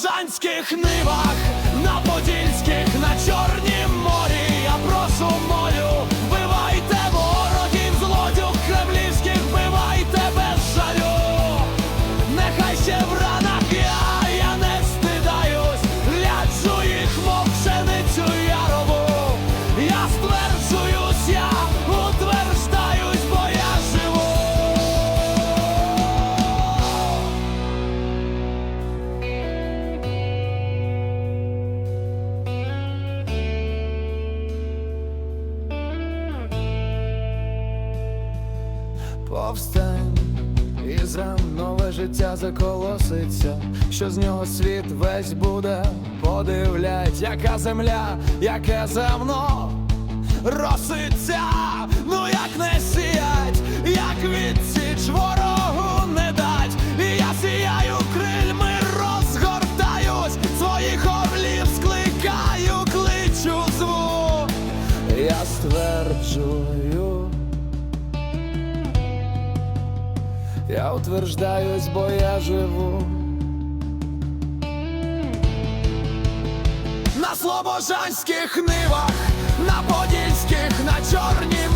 слобожанських нивах, Повстань і за нове життя заколоситься, що з нього світ весь буде. Подивлять, яка земля, яке земно роситься, ну як не сіять, як відсіч ворогу не дать, і я сіяю крильми, розгортаюсь, своїх орлів скликаю, кличу зву, я стверджую. Я утверждаюсь, бо я живу. На слобожанських нивах, на подільських, на чорнім